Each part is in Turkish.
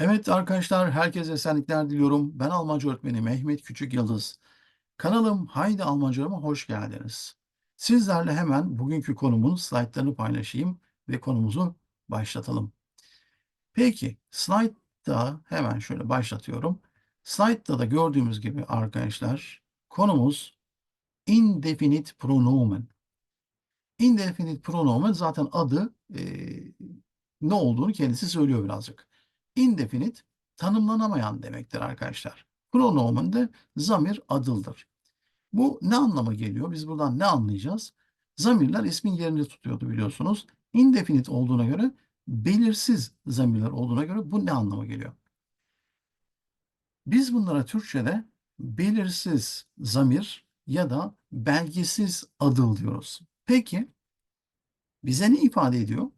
Evet arkadaşlar, herkese esenlikler diliyorum. Ben Almanca öğretmeni Mehmet Küçük Yıldız. Kanalım Haydi Almanca'ma hoş geldiniz. Sizlerle hemen bugünkü konumun slaytlarını paylaşayım ve konumuzu başlatalım. Peki, slaytta hemen şöyle başlatıyorum. Slaytta da gördüğümüz gibi arkadaşlar, konumuz indefinite pronomen. Indefinite pronomen zaten adı eee, ne olduğunu kendisi söylüyor birazcık. Indefinite tanımlanamayan demektir arkadaşlar. Pronomen de zamir adıldır. Bu ne anlama geliyor? Biz buradan ne anlayacağız? Zamirler ismin yerini tutuyordu biliyorsunuz. Indefinite olduğuna göre belirsiz zamirler olduğuna göre bu ne anlama geliyor? Biz bunlara Türkçe'de belirsiz zamir ya da belgisiz adıl diyoruz. Peki bize ne ifade ediyor?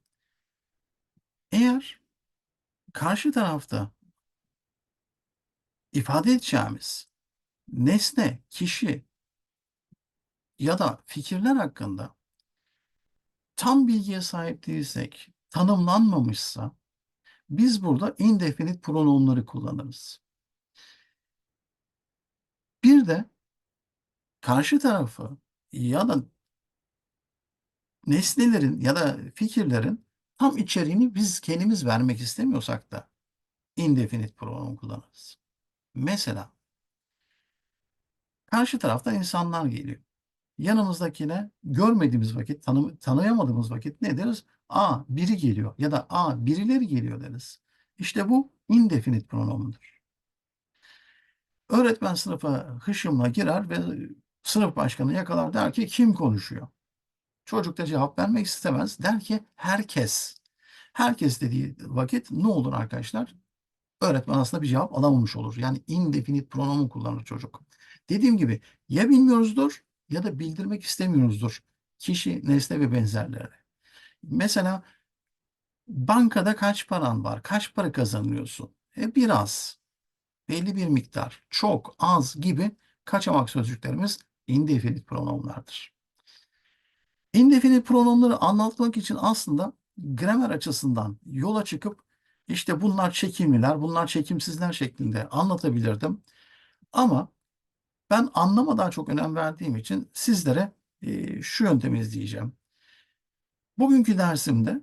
Eğer karşı tarafta ifade edeceğimiz nesne, kişi ya da fikirler hakkında tam bilgiye sahip değilsek, tanımlanmamışsa biz burada indefinite pronomları kullanırız. Bir de karşı tarafı ya da nesnelerin ya da fikirlerin tam içeriğini biz kendimiz vermek istemiyorsak da indefinite pronoun kullanırız. Mesela karşı taraftan insanlar geliyor. Yanımızdakine görmediğimiz vakit, tanı, tanıyamadığımız vakit ne deriz? A biri geliyor ya da A birileri geliyor deriz. İşte bu indefinite pronomundur. Öğretmen sınıfa hışımla girer ve sınıf başkanı yakalar der ki kim konuşuyor? Çocuk da cevap vermek istemez. Der ki herkes. Herkes dediği vakit ne olur arkadaşlar? Öğretmen aslında bir cevap alamamış olur. Yani indefinite pronomun kullanır çocuk. Dediğim gibi ya bilmiyoruzdur ya da bildirmek istemiyoruzdur. Kişi, nesne ve benzerleri. Mesela bankada kaç paran var? Kaç para kazanıyorsun? E biraz. Belli bir miktar. Çok, az gibi kaçamak sözcüklerimiz indefinite pronomlardır. Indefinite pronomları anlatmak için aslında gramer açısından yola çıkıp işte bunlar çekimliler, bunlar çekimsizler şeklinde anlatabilirdim. Ama ben anlama daha çok önem verdiğim için sizlere e, şu yöntemi izleyeceğim. Bugünkü dersimde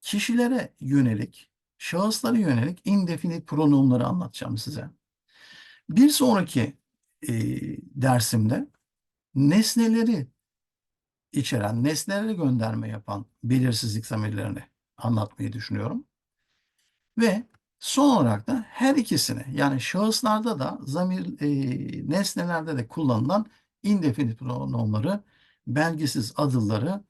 kişilere yönelik, şahıslara yönelik indefinite pronomları anlatacağım size. Bir sonraki e, dersimde nesneleri içeren, nesnelere gönderme yapan belirsizlik zamirlerini anlatmayı düşünüyorum. Ve son olarak da her ikisini yani şahıslarda da zamir e, nesnelerde de kullanılan indefinite pronomları, belgisiz adılları,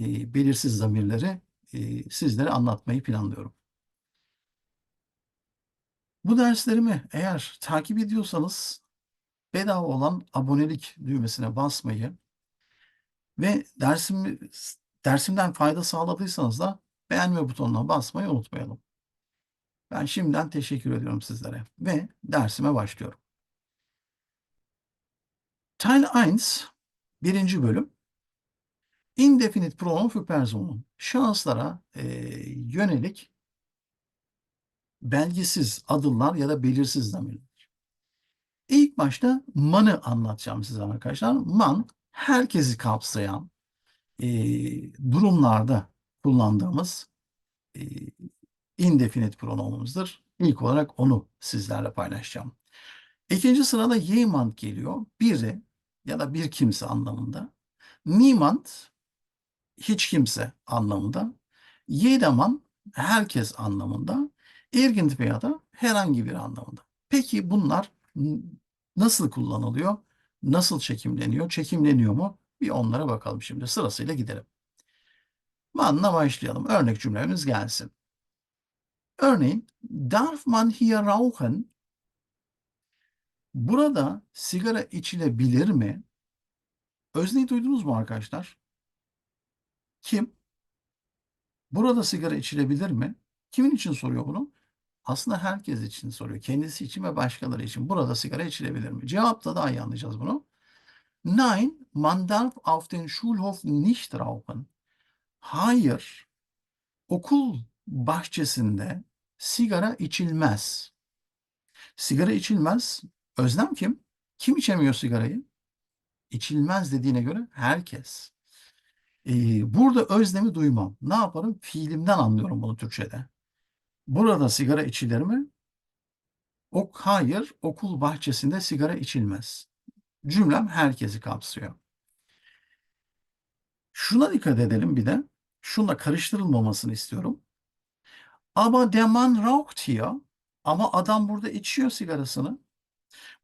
e, belirsiz zamirleri e, sizlere anlatmayı planlıyorum. Bu derslerimi eğer takip ediyorsanız bedava olan abonelik düğmesine basmayı ve dersim, dersimden fayda sağladıysanız da beğenme butonuna basmayı unutmayalım. Ben şimdiden teşekkür ediyorum sizlere ve dersime başlıyorum. Teil 1, birinci bölüm. Indefinite pronoun für Personen. Şahıslara e, yönelik belgisiz adımlar ya da belirsiz zamirler. İlk başta man'ı anlatacağım size arkadaşlar. Man herkesi kapsayan e, durumlarda kullandığımız e, indefinite pronomunumuzdur. İlk olarak onu sizlerle paylaşacağım. İkinci sırada jemand geliyor. Biri ya da bir kimse anlamında. Niemand hiç kimse anlamında. Jedermann herkes anlamında. Irgendwer da herhangi bir anlamında. Peki bunlar nasıl kullanılıyor? Nasıl çekimleniyor? Çekimleniyor mu? Bir onlara bakalım şimdi. Sırasıyla gidelim. Manla başlayalım. Örnek cümlemiz gelsin. Örneğin, darf man hier rauchen? Burada sigara içilebilir mi? Özneyi duydunuz mu arkadaşlar? Kim? Burada sigara içilebilir mi? Kimin için soruyor bunu? Aslında herkes için soruyor. Kendisi için ve başkaları için. Burada sigara içilebilir mi? Cevapta daha iyi anlayacağız bunu. Nein, man darf auf den Schulhof nicht rauchen. Hayır, okul bahçesinde sigara içilmez. Sigara içilmez. Özlem kim? Kim içemiyor sigarayı? İçilmez dediğine göre herkes. Ee, burada özlemi duymam. Ne yaparım? Fiilimden anlıyorum bunu Türkçe'de. Burada sigara içilir mi? Ok, hayır, okul bahçesinde sigara içilmez. Cümlem herkesi kapsıyor. Şuna dikkat edelim bir de. Şunla karıştırılmamasını istiyorum. Ama der Mann raucht hier. Ama adam burada içiyor sigarasını.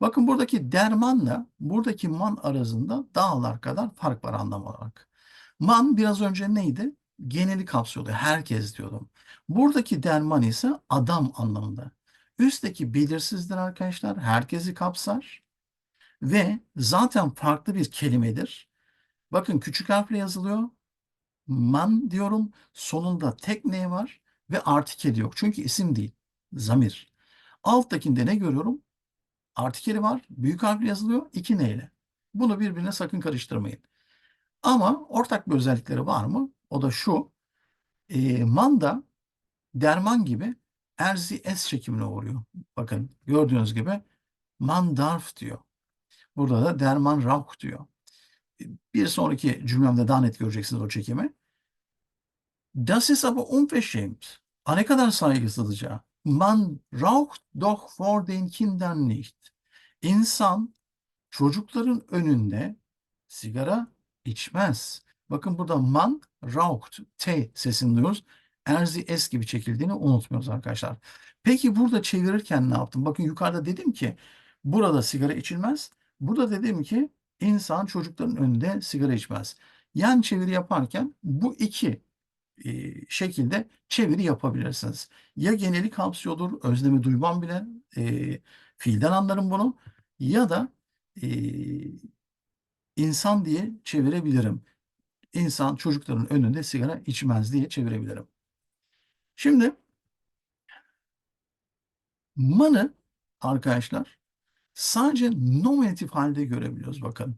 Bakın buradaki dermanla buradaki man arasında dağlar kadar fark var anlam olarak. Man biraz önce neydi? Geneli kapsıyordu. Herkes diyordum. Buradaki derman ise adam anlamında. Üstteki belirsizdir arkadaşlar. Herkesi kapsar. Ve zaten farklı bir kelimedir. Bakın küçük harfle yazılıyor. Man diyorum. Sonunda tek ne var? Ve artikeli yok. Çünkü isim değil. Zamir. Alttakinde ne görüyorum? Artikeli var. Büyük harfle yazılıyor. iki neyle. Bunu birbirine sakın karıştırmayın. Ama ortak bir özellikleri var mı? O da şu. E, manda derman gibi erzi es çekimine uğruyor. Bakın gördüğünüz gibi mandarf diyor. Burada da derman rauch diyor. Bir sonraki cümlemde daha net göreceksiniz o çekimi. Das ist aber unverschämt. A ne kadar saygısızca. Man raucht doch vor den Kindern nicht. İnsan çocukların önünde sigara içmez. Bakın burada man raucht, T sesini duyuyoruz. Erzi es gibi çekildiğini unutmuyoruz arkadaşlar. Peki burada çevirirken ne yaptım? Bakın yukarıda dedim ki burada sigara içilmez. Burada dedim ki insan çocukların önünde sigara içmez. Yan çeviri yaparken bu iki e, şekilde çeviri yapabilirsiniz. Ya geneli kapsıyordur, özlemi duymam bile e, fiilden anlarım bunu ya da e, insan diye çevirebilirim. İnsan çocukların önünde sigara içmez diye çevirebilirim. Şimdi manı arkadaşlar sadece nominatif halde görebiliyoruz bakın.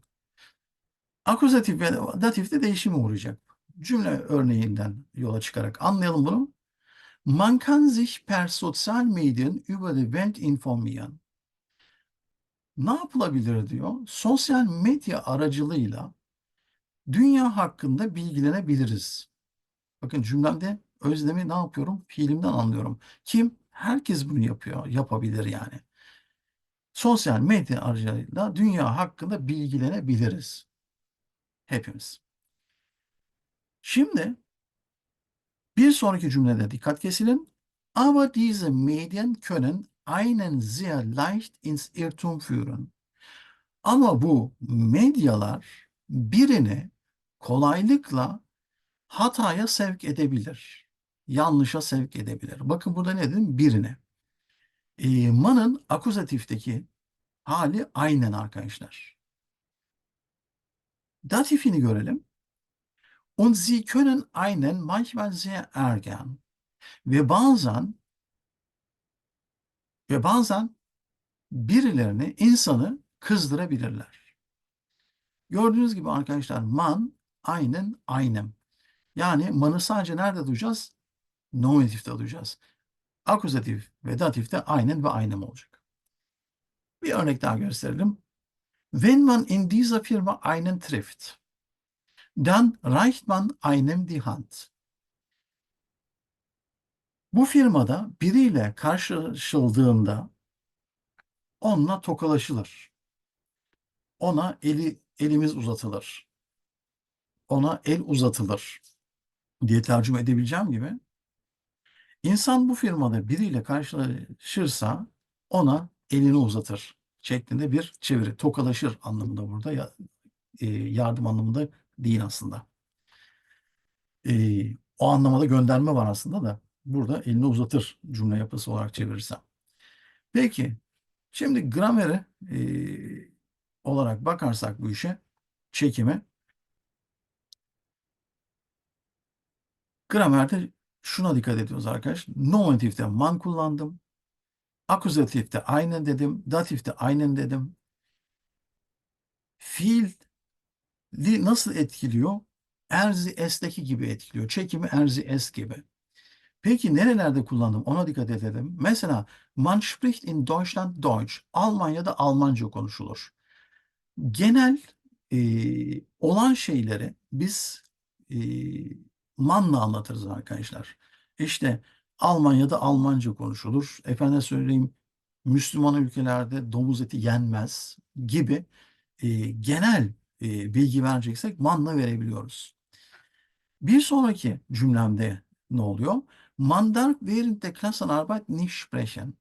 Akuzatif ve datifte değişime uğrayacak. Cümle örneğinden yola çıkarak anlayalım bunu. Man kann sich per sozial Medien über die Welt informieren. Ne yapılabilir diyor? Sosyal medya aracılığıyla dünya hakkında bilgilenebiliriz. Bakın cümlemde özlemi ne yapıyorum? Fiilimden anlıyorum. Kim? Herkes bunu yapıyor, yapabilir yani. Sosyal medya aracılığıyla dünya hakkında bilgilenebiliriz. Hepimiz. Şimdi bir sonraki cümlede dikkat kesilin. Aber diese Medien können einen sehr leicht ins Irrtum führen. Ama bu medyalar birini kolaylıkla hataya sevk edebilir. Yanlışa sevk edebilir. Bakın burada ne dedim? Birine. E, manın akuzatifteki hali aynen arkadaşlar. Datifini görelim. Und sie können einen manchmal sehr ärgern. Ve bazen ve bazen birilerini, insanı kızdırabilirler. Gördüğünüz gibi arkadaşlar man, aynen, aynem. Yani manı sadece nerede duyacağız? Nominatifte duyacağız. Akuzatif ve datifte aynen ve aynem olacak. Bir örnek daha gösterelim. Wenn man in dieser Firma einen trifft, dann reicht man einem die Hand. Bu firmada biriyle karşılaşıldığında onunla tokalaşılır. Ona eli elimiz uzatılır. Ona el uzatılır diye tercüme edebileceğim gibi. İnsan bu firmada biriyle karşılaşırsa ona elini uzatır şeklinde bir çeviri. Tokalaşır anlamında burada ya, e, yardım anlamında değil aslında. E, o anlamada gönderme var aslında da burada elini uzatır cümle yapısı olarak çevirirsem. Peki şimdi grameri e, olarak bakarsak bu işe çekime gramerde şuna dikkat ediyoruz arkadaş. Nominatifte man kullandım. Akuzatifte aynen dedim. Datifte aynen dedim. Fiil nasıl etkiliyor? Erzi es'teki gibi etkiliyor. Çekimi erzi es gibi. Peki nerelerde kullandım? Ona dikkat edelim. Mesela man spricht in Deutschland Deutsch. Almanya'da Almanca konuşulur. Genel e, olan şeyleri biz e, manla anlatırız arkadaşlar. İşte Almanya'da Almanca konuşulur. Efendim söyleyeyim Müslüman ülkelerde domuz eti yenmez gibi e, genel e, bilgi vereceksek manla verebiliyoruz. Bir sonraki cümlemde ne oluyor? Man darf während der Klassenarbeit nicht sprechen.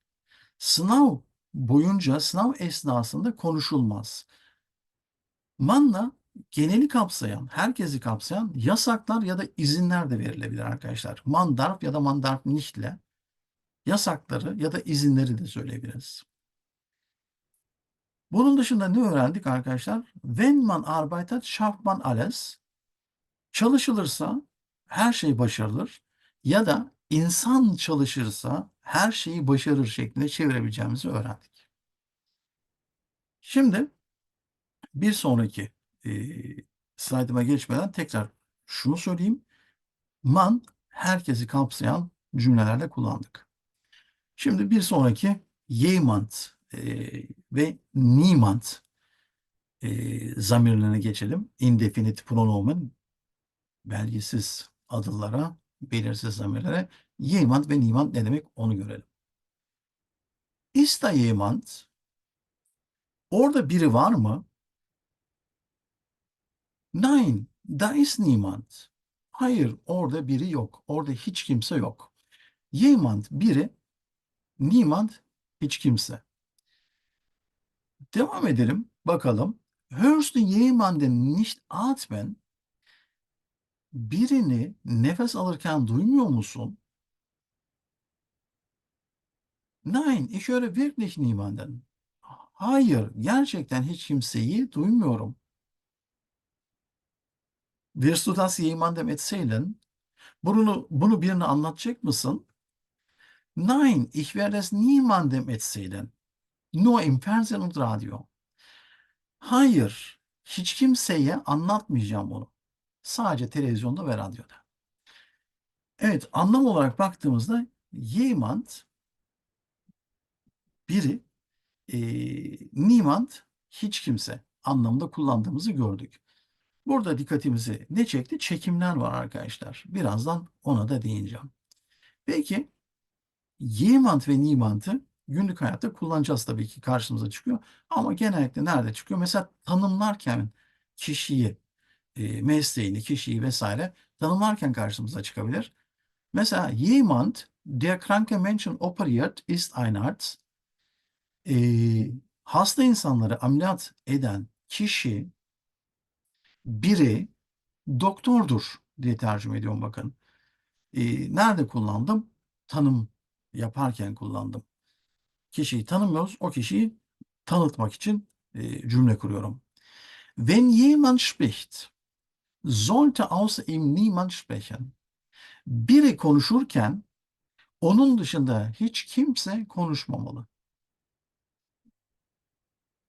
Sınav boyunca, sınav esnasında konuşulmaz. Manla geneli kapsayan, herkesi kapsayan yasaklar ya da izinler de verilebilir arkadaşlar. Man darf ya da man darf nichtle yasakları ya da izinleri de söyleyebiliriz. Bunun dışında ne öğrendik arkadaşlar? Wenn man arbeitet, schafft man alles. Çalışılırsa her şey başarılır ya da insan çalışırsa her şeyi başarır şeklinde çevirebileceğimizi öğrendik. Şimdi bir sonraki e, slaytıma geçmeden tekrar şunu söyleyeyim. Man herkesi kapsayan cümlelerde kullandık. Şimdi bir sonraki jemand e, ve niemand e, zamirlerine geçelim. Indefinite pronomen belgisiz adıllara, belirsiz zamirlere jemand ve niemand ne demek onu görelim. Ist da jemand? Orada biri var mı? Nein, da ist niemand. Hayır, orada biri yok. Orada hiç kimse yok. Jemand biri, niemand hiç kimse. Devam edelim. Bakalım. Hörst du jemanden nicht atmen? Birini nefes alırken duymuyor musun? Nein, ich höre wirklich niemanden. Hayır, gerçekten hiç kimseyi duymuyorum. Wirst du das jemandem erzählen? Bunu, bunu birine anlatacak mısın? Nein, ich werde es niemandem erzählen. Nur im Fernsehen und Radio. Hayır, hiç kimseye anlatmayacağım bunu. Sadece televizyonda ve radyoda. Evet, anlam olarak baktığımızda jemand biri, e, niemand hiç kimse anlamında kullandığımızı gördük. Burada dikkatimizi ne çekti? Çekimler var arkadaşlar. Birazdan ona da değineceğim. Peki jemand ve niemand'ı günlük hayatta kullanacağız tabii ki karşımıza çıkıyor. Ama genellikle nerede çıkıyor? Mesela tanımlarken kişiyi, e, mesleğini, kişiyi vesaire tanımlarken karşımıza çıkabilir. Mesela jemand, der kranke Menschen operiert, ist ein Arzt. E, hasta insanları ameliyat eden kişi, biri doktordur diye tercüme ediyorum bakın. E, nerede kullandım? Tanım yaparken kullandım. Kişiyi tanımıyoruz, o kişiyi tanıtmak için e, cümle kuruyorum. Wenn jemand spricht, sollte außer ihm niemand sprechen. Biri konuşurken onun dışında hiç kimse konuşmamalı.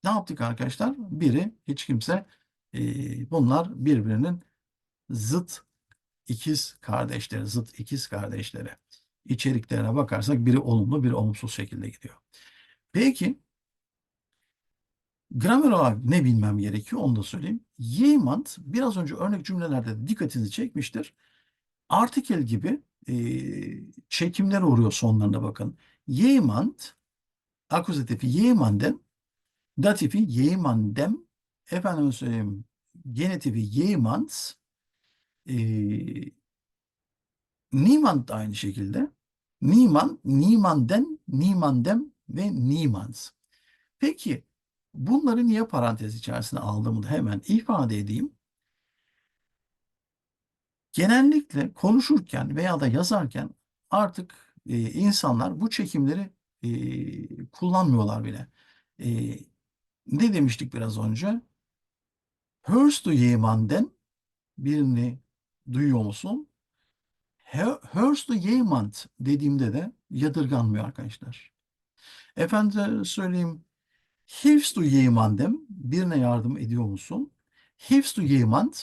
Ne yaptık arkadaşlar? Biri, hiç kimse. E, bunlar birbirinin zıt ikiz kardeşleri, zıt ikiz kardeşleri. İçeriklerine bakarsak biri olumlu, biri olumsuz şekilde gidiyor. Peki gramer olarak ne bilmem gerekiyor onu da söyleyeyim. Jemand biraz önce örnek cümlelerde dikkatinizi çekmiştir. Artikel gibi e, çekimler uğruyor sonlarına bakın. Jemand akuzatifi jemanden datifi jemandem efendim söyleyeyim genetifi jemands e, niemand da aynı şekilde niemand, niemanden, niemandem ve niemands. Peki bunları niye parantez içerisine aldığımı da hemen ifade edeyim. Genellikle konuşurken veya da yazarken artık e, insanlar bu çekimleri e, kullanmıyorlar bile. E, ne demiştik biraz önce? Hörst du jemanden birini duyuyor musun? Hörst du jemand dediğimde de yadırganmıyor arkadaşlar. Efendim söyleyeyim. Hilfst du jemandem? Birine yardım ediyor musun? Hilfst du jemand?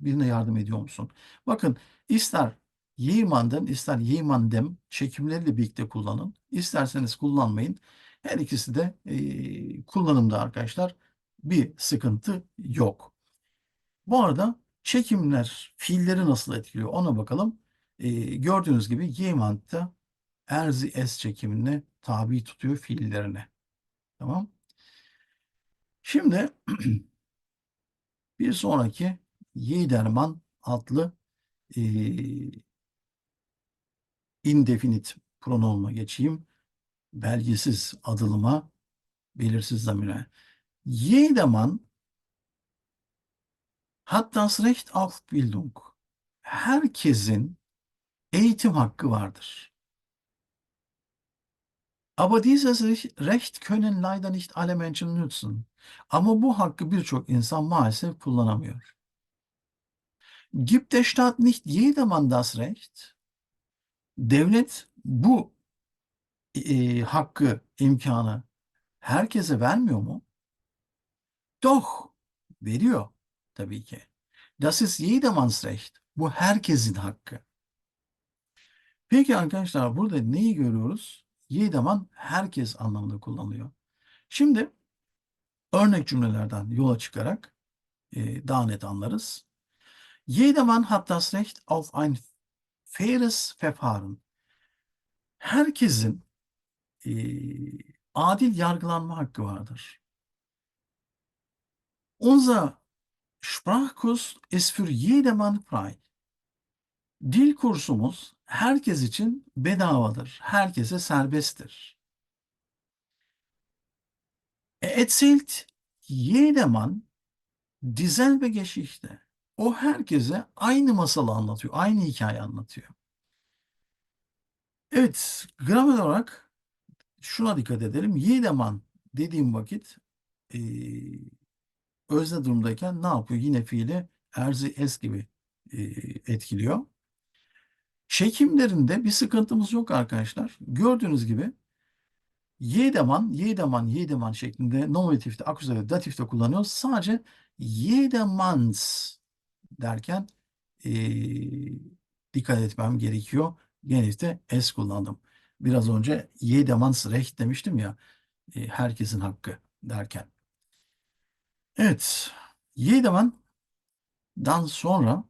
Birine yardım ediyor musun? Bakın ister jemanden ister jemandem çekimleriyle birlikte kullanın. İsterseniz kullanmayın. Her ikisi de e, kullanımda arkadaşlar. Bir sıkıntı yok. Bu arada çekimler fiilleri nasıl etkiliyor ona bakalım. E, gördüğünüz gibi jemand da erzi es çekimine tabi tutuyor fiillerine. Tamam. Şimdi bir sonraki Yiğderman adlı e, indefinite pronomuna geçeyim. Belgesiz adılıma, belirsiz zamire. Jedermann hat das Recht auf Bildung. Herkesin eğitim hakkı vardır. Aber dieses Recht können leider nicht alle Menschen nützen. Ama bu hakkı birçok insan maalesef kullanamıyor. Gibt der Staat nicht jedermann das Recht? Devlet bu e, hakkı, imkanı herkese vermiyor mu? Doch, veriyor tabii ki. Das ist jedermanns Recht. Bu herkesin hakkı. Peki arkadaşlar burada neyi görüyoruz? Jedermann herkes anlamında kullanılıyor. Şimdi örnek cümlelerden yola çıkarak e, daha net anlarız. Jedermann hat das Recht auf ein faires Verfahren. Herkesin e, adil yargılanma hakkı vardır. Unser Sprachkurs ist für jedermann frei. Dil kursumuz herkes için bedavadır. Herkese serbesttir. Er erzählt jedermann dieselbe Geschichte. O herkese aynı masalı anlatıyor, aynı hikaye anlatıyor. Evet, gramer olarak şuna dikkat edelim. Jedermann dediğim vakit e, özne durumdayken ne yapıyor? Yine fiili erzi es gibi e, etkiliyor. Çekimlerinde bir sıkıntımız yok arkadaşlar. Gördüğünüz gibi Yedeman, Yedeman, Yedeman şeklinde nominatifte, akuzatif, datifte kullanıyoruz. Sadece Yedemans derken e, dikkat etmem gerekiyor. Genellikle es kullandım. Biraz önce Yedemans recht demiştim ya e, herkesin hakkı derken. Evet. Yedeman'dan sonra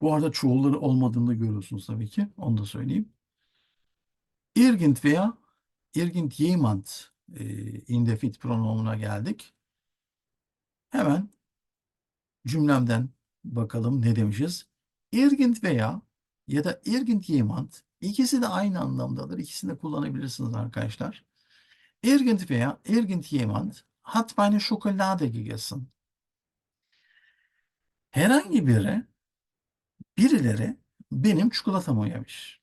bu arada çoğulları olmadığını da görüyorsunuz tabii ki. Onu da söyleyeyim. Irgend veya irgendjemand e, indefit pronomuna geldik. Hemen cümlemden bakalım ne demişiz. Irgend veya ya da irgendjemand ikisi de aynı anlamdadır. İkisini de kullanabilirsiniz arkadaşlar. Irgend veya irgendjemand hat meine Schokolade gegessen. Herhangi biri birileri benim çikolatamı yemiş.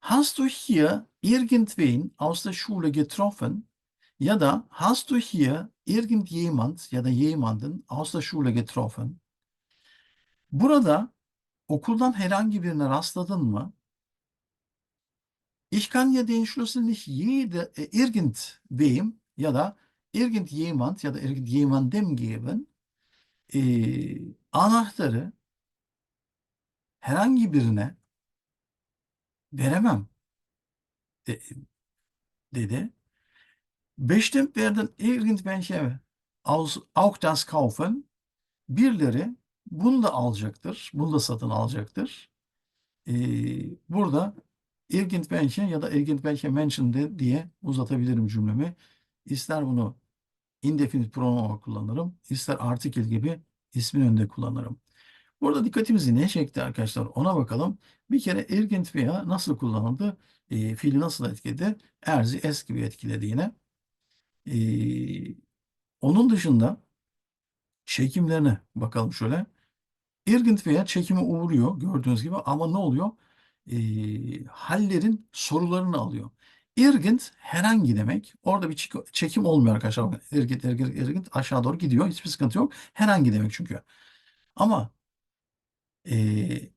Hast du hier irgendwen aus der Schule getroffen? Ya da hast du hier irgendjemand ya da jemanden aus der Schule getroffen? Burada okuldan herhangi birine rastladın mı? Ich kann ja den Schlüssel nicht jede, irgendwem ya da irgendjemand ya da irgendjemandem geben. Ee, anahtarı herhangi birine veremem de, dedi. Bestimmt werden irgendwelche aus, auch das kaufen. Birileri bunu da alacaktır. Bunu da satın alacaktır. Ee, burada irgendwelche ya da irgendwelche Menschen de diye uzatabilirim cümlemi. İster bunu indefinite pronoun kullanırım, ister artikel gibi ismin önünde kullanırım. Burada dikkatimizi ne çekti arkadaşlar ona bakalım. Bir kere ergent veya nasıl kullanıldı? E, fiili nasıl etkiledi? Erzi es gibi etkiledi yine. E, onun dışında çekimlerine bakalım şöyle. Ergent veya çekime uğruyor gördüğünüz gibi ama ne oluyor? E, hallerin sorularını alıyor. Irgent herhangi demek. Orada bir çekim olmuyor arkadaşlar. Irgent, irgent, irgent aşağı doğru gidiyor. Hiçbir sıkıntı yok. Herhangi demek çünkü. Ama e,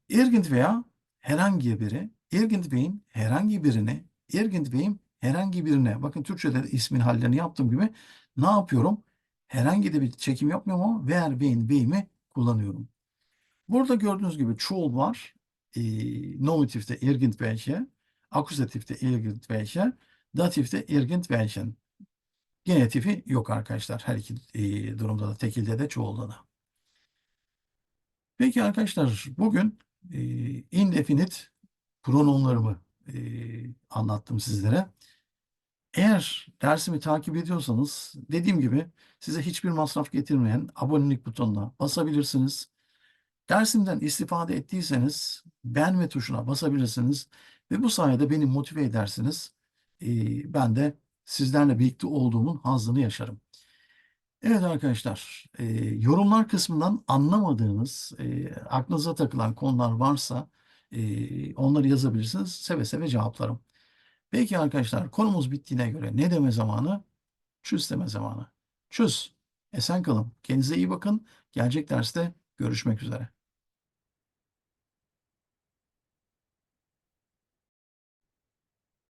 irgent veya herhangi biri, irgent beyin herhangi birine, irgent beyim herhangi birine. Bakın Türkçe'de de ismin hallerini yaptığım gibi ne yapıyorum? Herhangi de bir çekim yapmıyorum ama ver beyin beyimi kullanıyorum. Burada gördüğünüz gibi çoğul var. Eee, nominatifte irgendwelche, akuzatifte irgendwelche, datifte irgendwelchen. Genitifi yok arkadaşlar. Her iki eee, durumda da tekilde de çoğulda da. Peki arkadaşlar bugün eee indefinite pronomlarımı eee, anlattım sizlere. Eğer dersimi takip ediyorsanız dediğim gibi size hiçbir masraf getirmeyen abonelik butonuna basabilirsiniz. Dersimden istifade ettiyseniz beğenme tuşuna basabilirsiniz ve bu sayede beni motive edersiniz. Ben de sizlerle birlikte olduğumun hazzını yaşarım. Evet arkadaşlar, yorumlar kısmından anlamadığınız, eee, aklınıza takılan konular varsa onları yazabilirsiniz. Seve seve cevaplarım. Peki arkadaşlar konumuz bittiğine göre ne deme zamanı? Tschüss deme zamanı. Tschüss. Esen kalın. Kendinize iyi bakın. Gelecek derste görüşmek üzere.